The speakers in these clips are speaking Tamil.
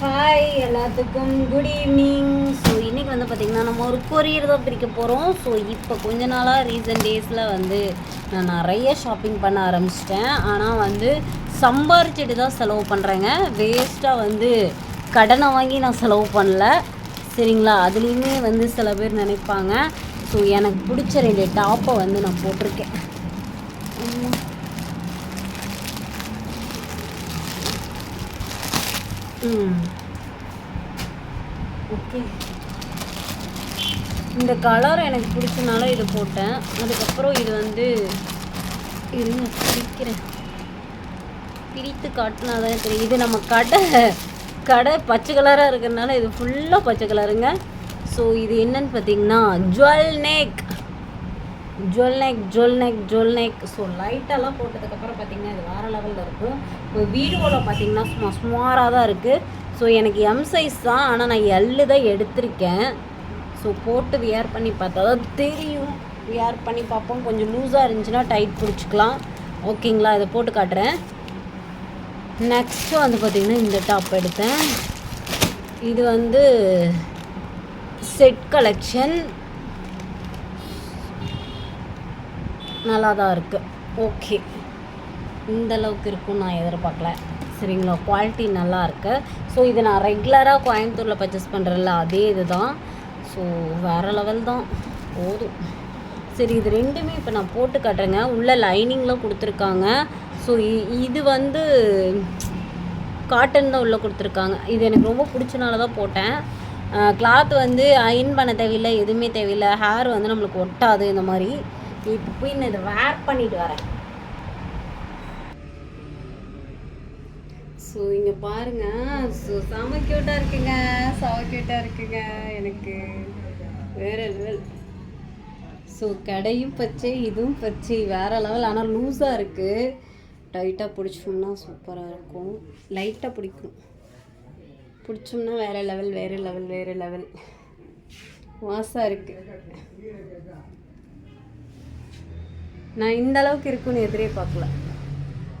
ஹாய் எல்லாத்துக்கும் குட் ஈவினிங் ஸோ இன்றைக்கி வந்து பார்த்திங்கன்னா நம்ம ஒரு கொரியர் தான் பிரிக்க போகிறோம் ஸோ இப்போ கொஞ்ச நாளாக ரீசன்ட் டேஸில் வந்து நான் நிறைய ஷாப்பிங் பண்ண ஆரம்பிச்சிட்டேன். ஆனால் வந்து சம்பாரிச்சிட்டு தான் செலவு பண்ணுறேங்க வேஸ்ட்டாக வந்து கடனை வாங்கி நான் செலவு பண்ணல. சரிங்களா? அதுலேயுமே வந்து சில பேர் நினைப்பாங்க. ஸோ எனக்கு பிடிச்ச ரெண்டு டாப்பை வந்து நான் போட்டிருக்கேன். ஓகே. இந்த கலர் எனக்கு பிடிச்சனால இது போட்டேன். அதுக்கப்புறம் இது வந்து இருங்க பிரிக்கிறேன். பிரித்து காட்டினா தான் தெரியும். இது நம்ம கடை கடை பச்சை கலராக இருக்கிறதுனால இது ஃபுல்லாக பச்சை கலருங்க. ஸோ இது என்னன்னு பார்த்தீங்கன்னா jewel neck jewel neck jewel neck jewel neck so லைட்டெல்லாம் போட்டதுக்கப்புறம் பார்த்தீங்கன்னா இது வேறு லெவலில் இருக்கும் இப்போ வீடியோவில் பார்த்தீங்கன்னா சும்மா சுமாராக தான் இருக்குது ஸோ எனக்கு எம் சைஸ் தான் ஆனால் நான் எல்லு தான் எடுத்திருக்கேன். ஸோ போட்டு வியர் பண்ணி பார்த்தா தான் தெரியும். வியர் பண்ணி பார்ப்போம். கொஞ்சம் லூஸாக இருந்துச்சுன்னா டைட் பிடிச்சிக்கலாம். ஓகேங்களா இதை போட்டு காட்டுறேன். நெக்ஸ்ட்டு வந்து பார்த்திங்கன்னா இந்த டாப் எடுத்தேன். இது வந்து செட் கலெக்ஷன் நல்லா தான் இருக்குது ஓகே இந்த அளவுக்கு இருக்கும் நான் எதிர்பார்க்கல. சரிங்களா? குவாலிட்டி நல்லா இருக்கு. ஸோ இது நான் ரெகுலராக கோயம்புத்தூரில் பர்ச்சேஸ் பண்ணுறேன்ல அதே இது தான் ஸோ வேறு லெவல் தான். போதும். சரி இது ரெண்டுமே இப்போ நான் போட்டு காட்டுறேங்க. உள்ள லைனிங்லாம் கொடுத்துருக்காங்க. ஸோ இது வந்து காட்டன் தான் உள்ளே கொடுத்துருக்காங்க. இது எனக்கு ரொம்ப பிடிச்சனால தான் போட்டேன். கிளாத் வந்து அயன் பண்ண தேவையில்லை எதுவுமே தேவையில்லை. ஹேர் வந்து நம்மளுக்கு ஒட்டாது இந்த மாதிரி. இப்போ போய் நான் இதை வேர் பண்ணிட்டு வரேன். ஸோ இங்கே பாருங்க. ஸோ செம க்யூட்டாக இருக்குங்க. செம க்யூட்டாக இருக்குங்க. எனக்கு வேற லெவல் ஸோ கடையும் பச்சை இதுவும் பச்சை. வேறு லெவல் ஆனால் லூஸாக இருக்குது டைட்டாக பிடிச்சோம்னா சூப்பராக இருக்கும். லைட்டாக பிடிக்கும். பிடிச்சோம்னா வேறு லெவல் வேறு லெவல் வேறு லெவல் வாசாக இருக்குது நான் இந்த அளவுக்கு இருக்குன்னு எதிரே பார்க்கல.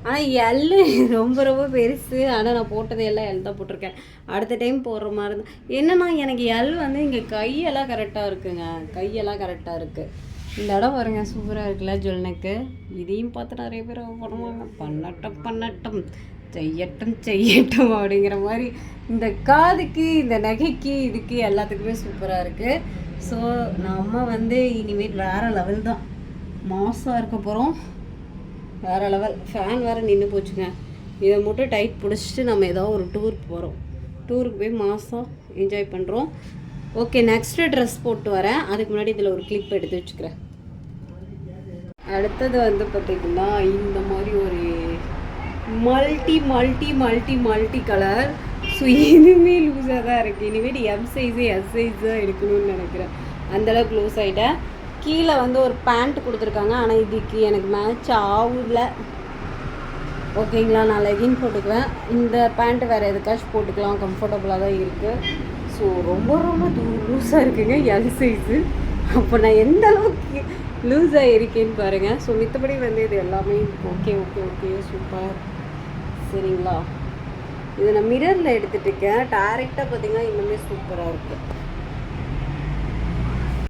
ஆனால் எல் ரொம்ப ரொம்ப பெருசு. ஆனால் நான் போட்டது எல்லாம் எல் தான் போட்டிருக்கேன். அடுத்த டைம் போடுற மாதிரி இருந்தால் என்னன்னா எனக்கு எல் வந்து இங்கே கையெல்லாம் கரெக்டாக இருக்குங்க. கையெல்லாம் கரெக்டாக இருக்குது இந்த இடம் பாருங்க சூப்பராக இருக்குல்ல ஜொல்னுக்கு இதையும் பார்த்து நிறைய பேர் பண்ணுவாங்க பண்ணட்டும் பண்ணட்டும். செய்யட்டும் செய்யட்டும் அப்படிங்கிற மாதிரி இந்த காதுக்கு இந்த நகைக்கு இதுக்கு எல்லாத்துக்குமே சூப்பராக இருக்குது ஸோ நம்ம வந்து இனிமேல் வேறு லெவல் தான். மாசாக இருக்க போகிறோம் வேறு லெவல் ஃபேன் வேறு நின்று போச்சுங்க. இதை மட்டும் டைட் பிடிச்சிட்டு நம்ம ஏதோ ஒரு டூர் போகிறோம் டூருக்கு போய் மாதம் என்ஜாய் பண்ணுறோம் ஓகே நெக்ஸ்ட்டு ட்ரெஸ் போட்டு வரேன். அதுக்கு முன்னாடி இதில் ஒரு கிளிப் எடுத்து வச்சுக்கிறேன். அடுத்தது வந்து பார்த்திங்கன்னா இந்த மாதிரி ஒரு multi multi multi multi colour so இதுவுமே லூஸாக தான் இருக்குது இனிமேல் எம் சைஸு எஸ் சைஸ் தான் எடுக்கணும்னு நினைக்கிறேன். அந்தளவுக்கு லூஸ் ஆகிட்டேன் கீழே வந்து ஒரு பேண்ட் கொடுத்துருக்காங்க. ஆனால் இதுக்கு எனக்கு மேட்ச் ஆகல. ஓகேங்களா நான் லெகின் போட்டுக்குவேன். இந்த பேண்ட்டு வேறு எதுக்காச்சும் போட்டுக்கலாம். கம்ஃபர்டபுளாக தான் இருக்குது ஸோ ரொம்ப ரொம்ப லூஸாக இருக்குங்க. எல் சைஸு அப்போ நான் எந்த அளவுக்கு லூஸாக இருக்கேன்னு பாருங்கள் ஸோ மித்தபடி வந்து இது எல்லாமே ஓகே ஓகே ஓகே சூப்பர் சரிங்களா? இதை நான் மிரரில் எடுத்துகிட்டு இருக்கேன். டேரெக்டாக பார்த்தீங்கன்னா இன்னுமே சூப்பராக இருக்குது